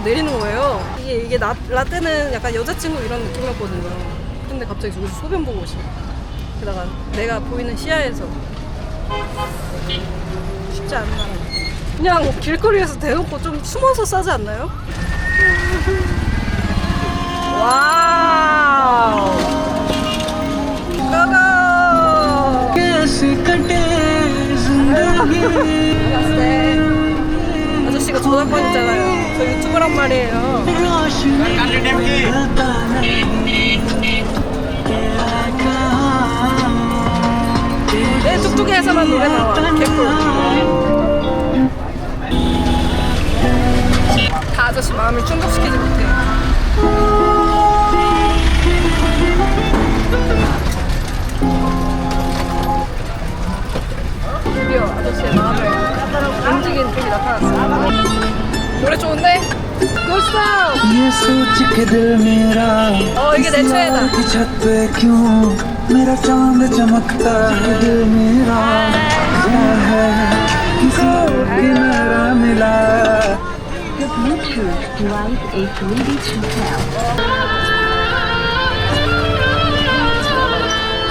이러고 내리는 거예요. 이게 이게 나, 라떼는 약간 여자친구 이런 느낌이었거든요. 근데 갑자기 저기서 소변 보고 오시네. 게다가 내가 보이는 시야에서 쉽지 않은 나라. 그냥 뭐 길거리에서 대놓고 좀 숨어서 싸지 않나요? 마음을 충족시키지 못해. 드디어 아저씨의 마음을 움직인 쪽이 나타났어. 노래 좋은데? 굿스타! ये सोच के दिल मेरा 어, 이게 내 최애다. की छत पे क्यों मेरा चांद चमकता है दिल मेरा क्या है किसी और की मेरा मिला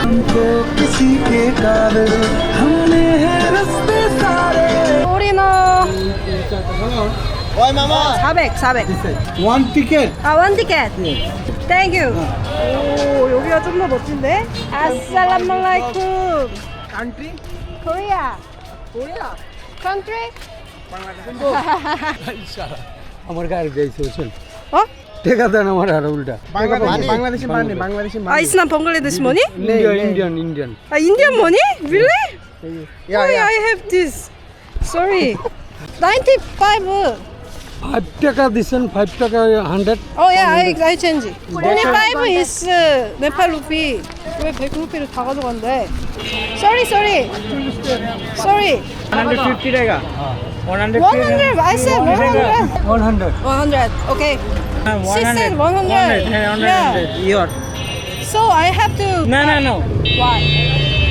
हमको किसी के काबिल हमने है रस्ते सारे 우리는 Oi mama, 400, 400. one ticket. 아, 원 티켓. 땡큐. 오, 여기가 좀 더 멋진데? 아살라말라이쿰. Country? 코리아. 코리아. 컨트리? আমার গাড়ি দিয়েছে বুঝছেন 어? টেকা দেন আমার আর উল্টা Bangladeshi, বাংলাদেশি মানে বাংলাদেশি 아, 이스남 벙글라데시 머니? Indian Indian Indian 아, 인디언 머니? Really? Yeah, Why yeah. I have this? Sorry. 95. ফাইভ টাকা দিচ্ছেন ফাইভ টাকা hundred Oh yeah, I I change. 25 is uh, 네팔 루피. 왜 100 루피를 다 가져간대? Sorry, sorry. Sorry. 150 টাকা 100. 100. I said 100. 100. 100. Okay. Uh, 100. She said 100. 100. 100. Yeah. 100. Your. So I have to. No, no, no. Why?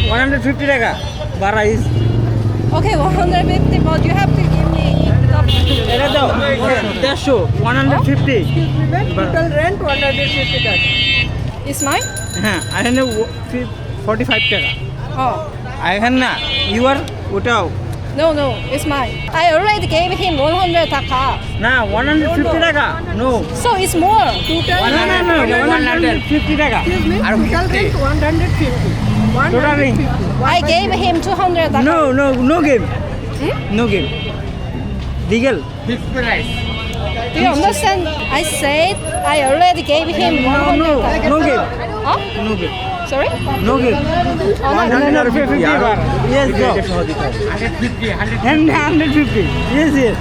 150 taka. Bara is. Okay, 150, but you have to give me. এটা দাও দেড়শো one hundred fifty total rent one hundred fifty taka is my হ্যাঁ এখানে forty five টাকা ও এখানে না No, no, it's mine. I already gave him 100 taka. না 150 টাকা no So it's more. Total না না না 150 টাকা আর 50 total I gave him 200 taka. No, no, no game. No game. Legal. Do you understand? I said I already gave him 100 No, taka. no game. Huh? No game. Sorry? No gift. Oh, no. 150 Yes, bro. 150. 150. Yes, yes.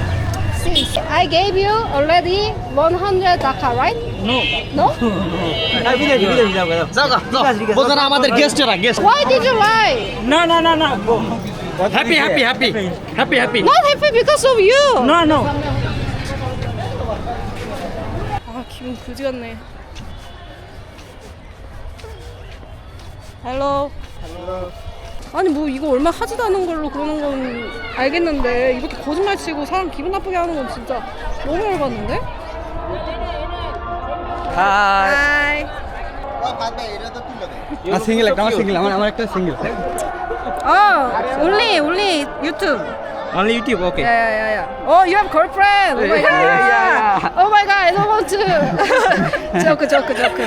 I gave you already 100 taka, right? No. No? Why did you lie? No, no, no, no. Happy, happy, happy. Happy, happy. Not happy because of you. No, no. 아, 기분 굳이 같네. 헬로. 아니 뭐 이거 얼마 하지도 않은 걸로 그러는 건 알겠는데 이렇게 거짓말 치고 사람 기분 나쁘게 하는 건 진짜 너무 열받는데? 하이. না সিঙ্গেল একটা আমার single আমার আমার একটা single 어, only only YouTube. Only YouTube okay Yeah, yeah, yeah, yeah. Oh, you have girlfriend. Oh my god. Yeah, yeah, yeah. Oh my god, I don't want to. joke, joke, joke.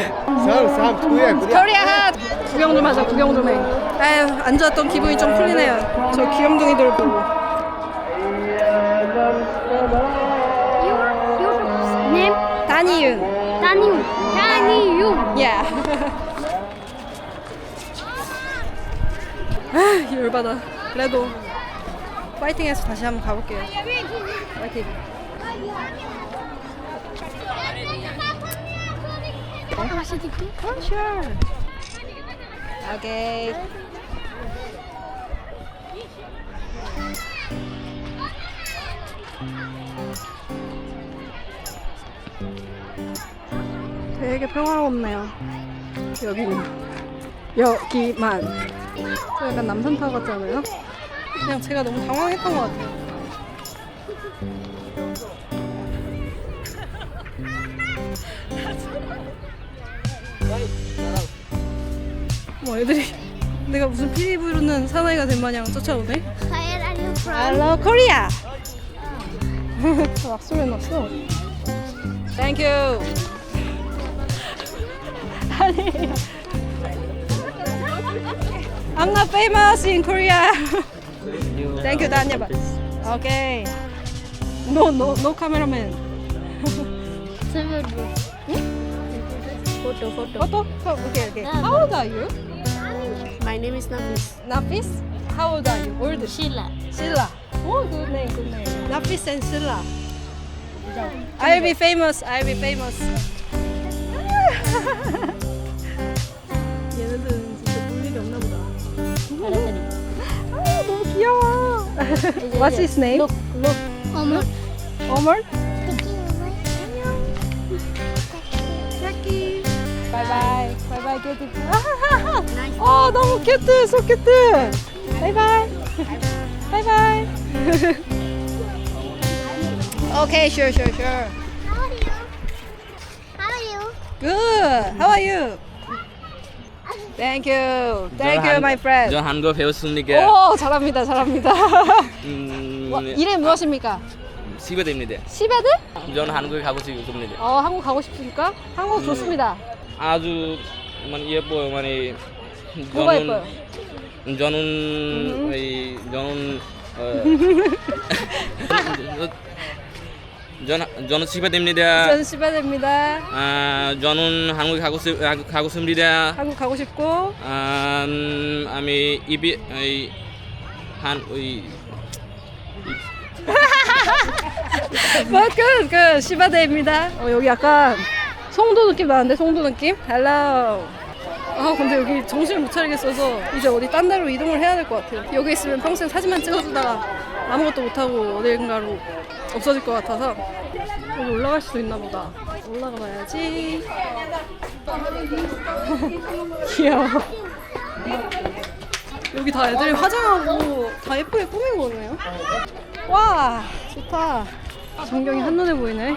코리아 핫. 구경 좀 하자, 구경 좀 해. 아유, 안 좋았던 기분이 좀 풀리네요. 저 귀염둥이들 보고. name 다니윤. Taniu. Taniu. Yeah. 아, 열받아. 그래도 파이팅해서 다시 한번 가볼게요. 파이팅. Oh, sure. Okay. 되게 평화롭네요. 여기는. 여기만. 저 약간 남산타워 같지 않아요? 그냥 제가 너무 당황했던 것 같아요. 뭐 애들이 내가 무슨 피리 부르는 사나이가 된 마냥 쫓아오네. Where are you from? Hello, Korea. 막 소리 났어. Thank you. 아니. I'm not famous in Korea. Thank you, 다녀봐. Okay. No, no, no cameraman. Photo, photo. Photo? Oh, okay, okay. How old are you? My name is Nafis. Nafis? How old are you? Old. Sheila. Silla. Oh, good name, good name. Nafis and Silla. I'll be famous. I'll be famous. 얘네들은 진짜 볼 일이 없나 보다. 아, 너무 귀여워. What's his name? Look, look. Omar. Omar? Jackie. Bye bye. Bye bye, Beautiful. 아, 너무 큐트, so 큐트. Bye bye. Bye bye. okay, sure, sure, sure. How are you? How are you? Good. How are you? Thank you. Thank you, my friend. 저 한국 배웠습니까? 오, 잘합니다, 잘합니다. 음, 와, 이름 무엇입니까? 시베드입니다. 시베드? 저는 한국에 가고 싶습니다. 어, 한국 가고 싶습니까? 한국 좋습니다. 아주 예뻐요? 저는 이 저는 어, 저는 저는 시베드입니다. 저는 시베드입니다. 아, 저는 한국에 가고 싶 가고- 싶습니다. 한국 가고 싶고 아, 음, 아미 이비 이, 한 이, 뭐, 그, 그, 시바데입니다. 어, 여기 약간 송도 느낌 나는데, 송도 느낌? 헬로. 아, 근데 여기 정신을 못 차리겠어서 이제 어디 딴 데로 이동을 해야 될 것 같아요. 여기 있으면 평생 사진만 찍어주다가 아무것도 못하고 어딘가로 없어질 것 같아서 여기 올라갈 수도 있나 보다. 올라가 봐야지. 귀여워. 여기 다 애들이 화장하고 다 예쁘게 꾸민 거네요. 와, 좋다. 전경이 한눈에 보이네.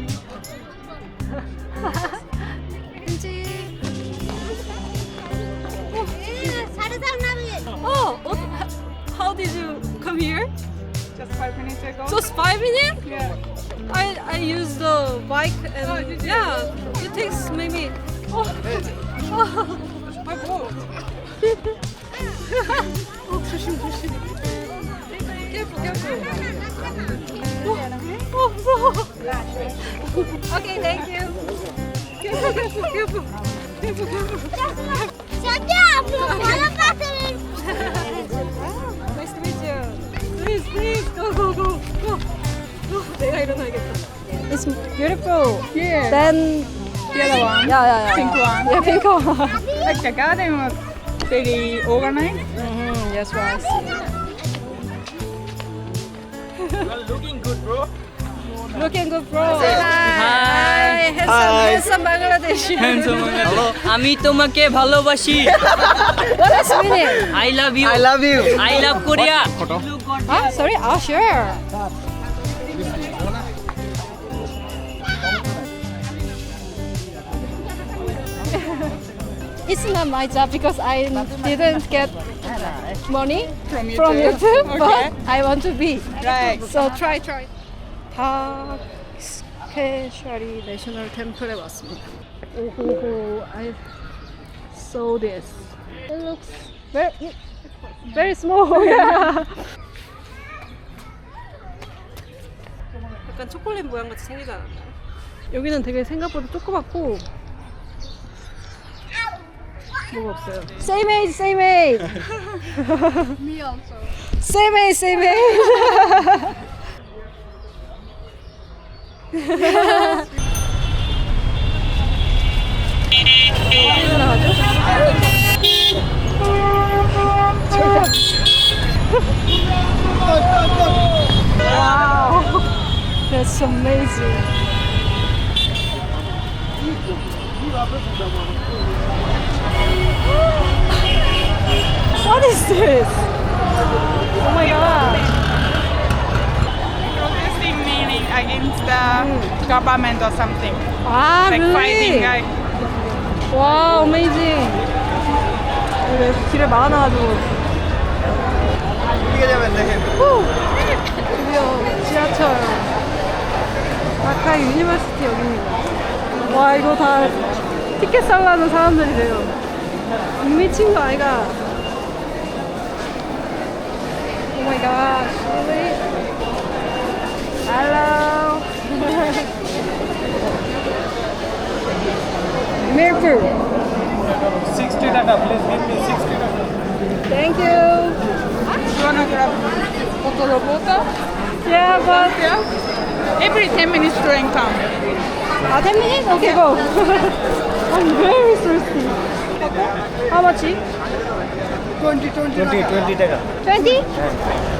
왠지. Oh, what, how did you come here? Just five minutes ago. Just five minutes? Yeah. I I use the bike and yeah, it takes maybe. Oh, oh. My boat. 어, 조심 조심. Careful, careful. 어, 어, 무서워. Okay, thank you. Nice to meet you. Please, please, go, go, go, go. 어, 내가 일어나야겠다. It's beautiful. Yeah. Then The other one. yeah, yeah, yeah. Pink one. Yeah, pink one. Like the garden was very organized. mm-hmm, yes, right. looking good, bro. Looking good, bro. Hi. Hi. Handsome, handsome Bangladeshi. Hello আমি তোমাকে ভালোবাসি What does it mean? I love you I love you. I love Korea Ah, sorry. Ah, sure. it's not my job because I didn't get money From from YouTube. YouTube, Okay. but I want to be. Right. So try, try. 파스케샤리 내셔널 템플에 왔습니다. 오호호, I saw this. It looks very, very small. Yeah. 약간 초콜릿 모양 같이 생기지 않았나요? 여기는 되게 생각보다 조그맣고 뭐가 없어요. Same age, same age. Me also. Same age, same age. wow, that's amazing. what is this? Oh my god. Against the government or something. Ah, Like fighting. really? Like, 와, 어메이징. 왜 길을 막아놔가지고. 후! 드디어 지하철. 아까 유니버시티 여기입니다. 와, 이거 다 티켓 살라는 사람들이래요. 미친 거 아이가? 오 마이 갓, really? Hello. Mirror. 60 টাকা please give me 60 টাকা Thank you. you wanna grab photo photo? Yeah, but Yeah. Every 10 minutes train come. ah, 10 minutes? Okay, go. I'm very thirsty. How much? 20, 20. 20 20 টাকা 20?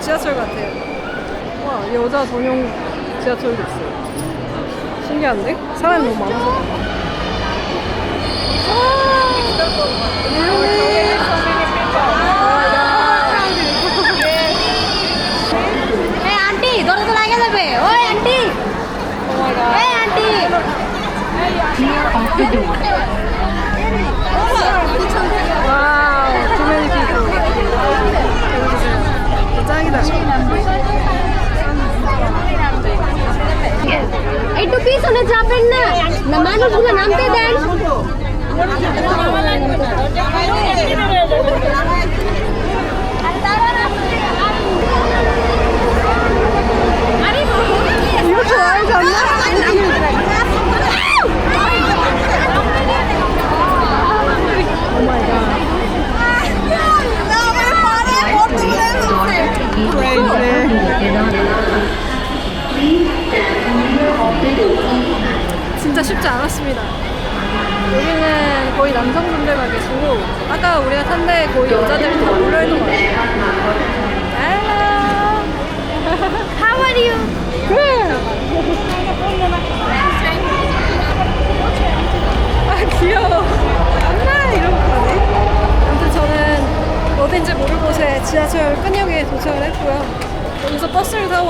지하철 같아요. 와, 여자 전용 지하철도 있어요. 신기한데? 사람이 너무 많아서. 와, really? পিছনে চাপেন না। না মানুষগুলো নামতে দেন।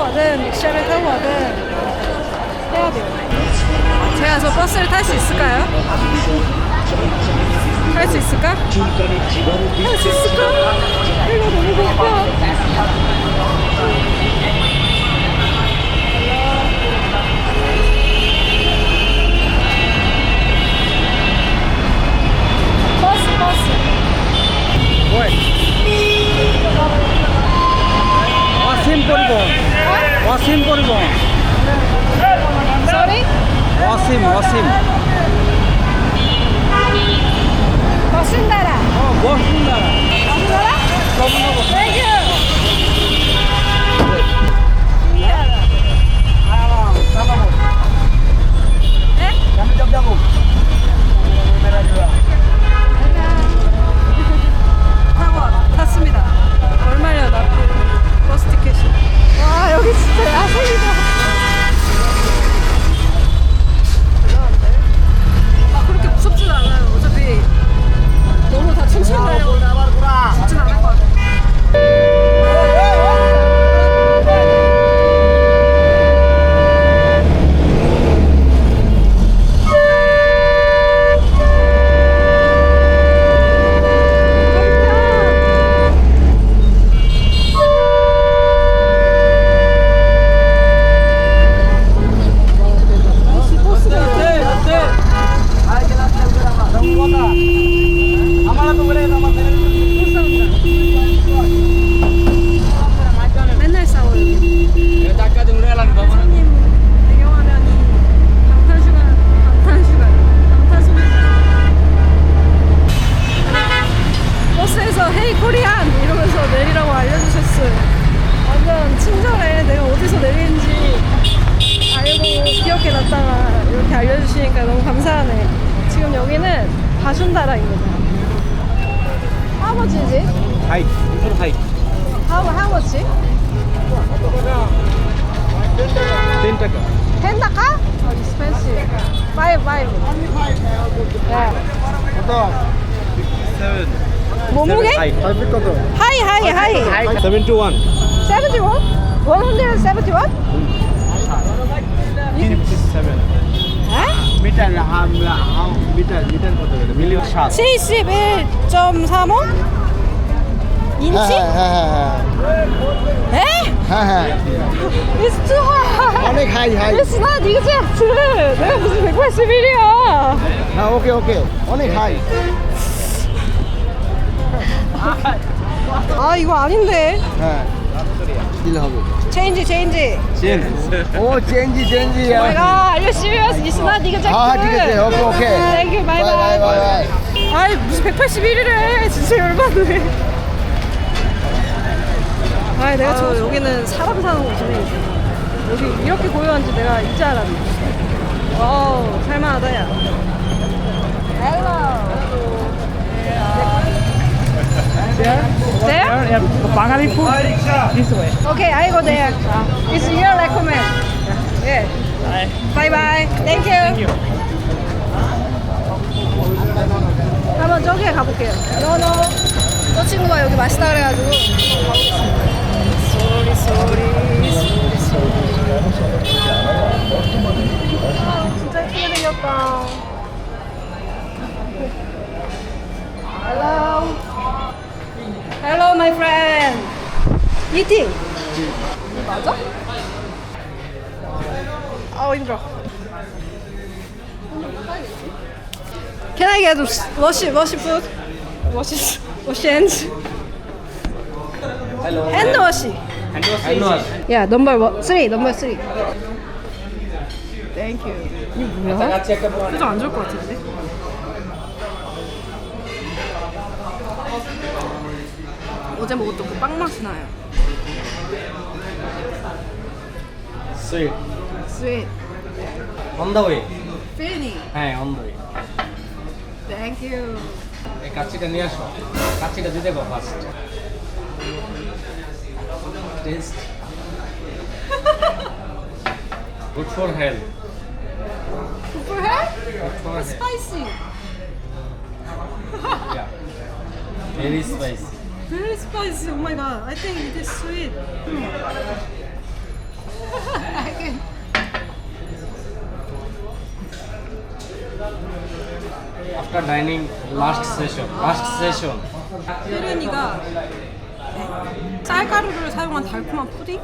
타고가든 믹셔를 타고 가든 해야 돼요. 제가 저 버스를 탈 수 있을까요? 탈 수 있을까? 탈 수 있을까? 이거 너무 고파. 버스 버스. What? Asim অসীম পরিবহন Sorry? অসীম অসীম 버스인다라. 어 Bashundhara Thank you. 타고 탔습니다. 얼마냐 나 버스 티켓이. 와 여기 진짜 야생이다. 대단한데? 아 그렇게 무섭진 않아요. 어차피 너무 다 천천히 달려고 죽진 것 바순다라입니다. How much is it? Height. Little height. How, how much? 10 taka. 10 taka? Oh, expensive. Five, five. Yeah. 몸무게? Height. 하이, 하이, 하이. 71. 71? 171? 한 아홉 밑에 밑에 것도 그래. 밀리언 샷. 71.35 인치? 에? It's 하이 하이. It's not exact. 내가 무슨 181이야. 아 오케이 오케이. 어넥 하이. 아 이거 아닌데. 예. 일하고. 체인지 체인지 진. 오, 젠지, 젠지야. 내가 알려주면 이시나 니가 잘 아, 니가 잘, 오케이, 오케이. 땡큐 바이바이 바이바이. 아이 무슨 181이래. 진짜 열받네. 아 내가 저 여기는 사람 사는 곳이네. 여기 이렇게 고요한지 내가 이제 알았네. 와우 살만하다 야. 헬로 there. There? Yeah, Bengali food this way. Okay, I go there. It's your recommend. Yeah. Bye bye. Thank you. Thank you. 한번 저기 가볼게요. 너너 너 친구가 여기 맛있다 그래가지고 가보겠습니다. Sorry, sorry, sorry, sorry. 아, 진짜 예쁘게 생겼다. Hello. Hello, my friend. Eating. 맞아? 아 힘들어. Can I get Russian Russian food? Russian Russians. Hello. Hand washing. Hand washing. Yeah, number three, number three. Thank you. 이게 뭐야? 표정 안 좋을 것 같은데? 어제 먹었던 그 빵 맛이 나요. Sweet. Sweet. On the way. Feeling. হ্যাঁ on the way. Thank you. এই কাচ্চিটা নিয়ে আসো কাচ্চিটা দিতে গো first taste good for health For her? Good for health Spicy. Yeah very spicy Very spicy. Oh my god. I think it is sweet. I can. after dining last session. Last session. 혜련이가 쌀가루를 사용한 달콤한 푸딩?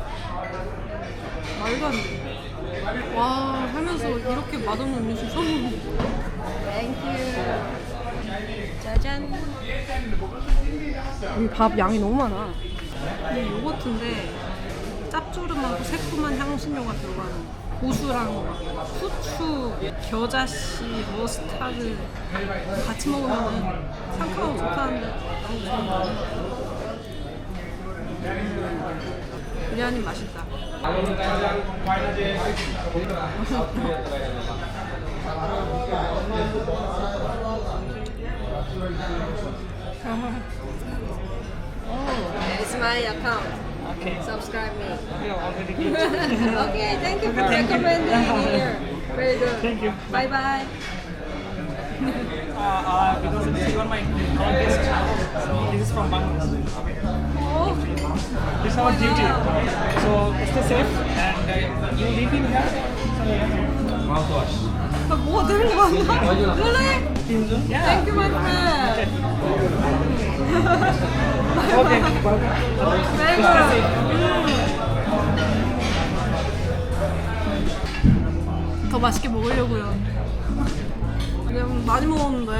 말도 안 돼. 와, 하면서 이렇게 맛없는 음식 처음 먹어. Thank you. 짜잔. 여기 밥 양이 너무 많아. 이 요거트인데 짭조름하고 새콤한 향신료가 들어가는 고수랑 후추, 겨자씨, 머스타드 같이 먹으면 상큼하고 좋다는데 비리아님 맛있다 Oh. It's my account. Okay. Subscribe me. You already did. okay, thank you for recommending me here. Very good. Thank you. Bye bye. uh, uh, because this is one my contest. So this is from Bangladesh. Oh. It's our duty. So stay safe and uh, you live in here. So yeah. Mouthwash. 뭐들 만나? 그래. Thank you, my friend. Okay good. 더 맛있게 먹으려고요. 그냥 많이 먹었는데.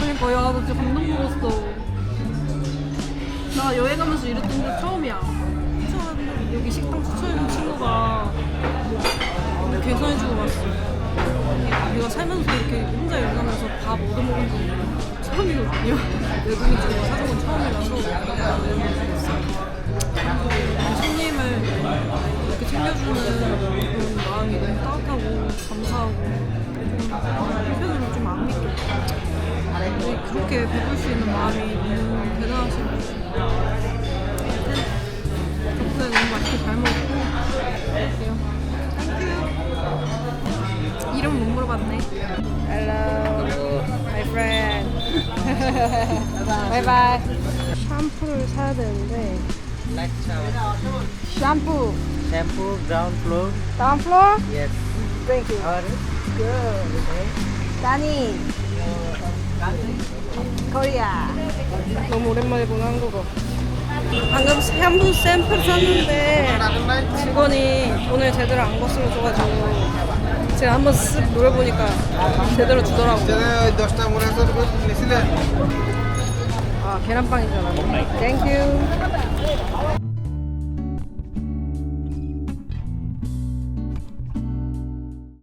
그러니까 야, 나 진짜 감동 먹었어. 나 여행 가면서 이랬던 게 처음이야. 추천하는데 여기 식당 추천해준 친구가 계산해주고 왔어. 우리가 살면서 이렇게 혼자 여행하면서 밥 얻어먹은 건 처음이거든요. 외국인 친구 사는 건 처음이라서 손님을 이렇게 챙겨주는 그런 마음이 너무 따뜻하고 감사하고 한편으로 좀 안 믿겨. 그렇게 베풀 수 있는 마음이 너무 대단하신 것 같아요. 네, 덕분에 너무 맛있게 잘 먹고 그래요. 이름 못 물어봤네. Hello, my friend. 바이바이. 샴푸를 사야 되는데. Black shower. 샴푸. Shampoo, ground floor. 다운 플로어? Yes. Thank you. Or Good. 다니. 코리아. 너무 오랜만에 본 한국어. 방금 샴푸 샘플 샀는데 음. 직원이 돈을 제대로 안 걷으면 줘가지고 제가 한번 쓱 노려보니까 제대로 주더라고요. 아 계란빵이잖아. 땡큐.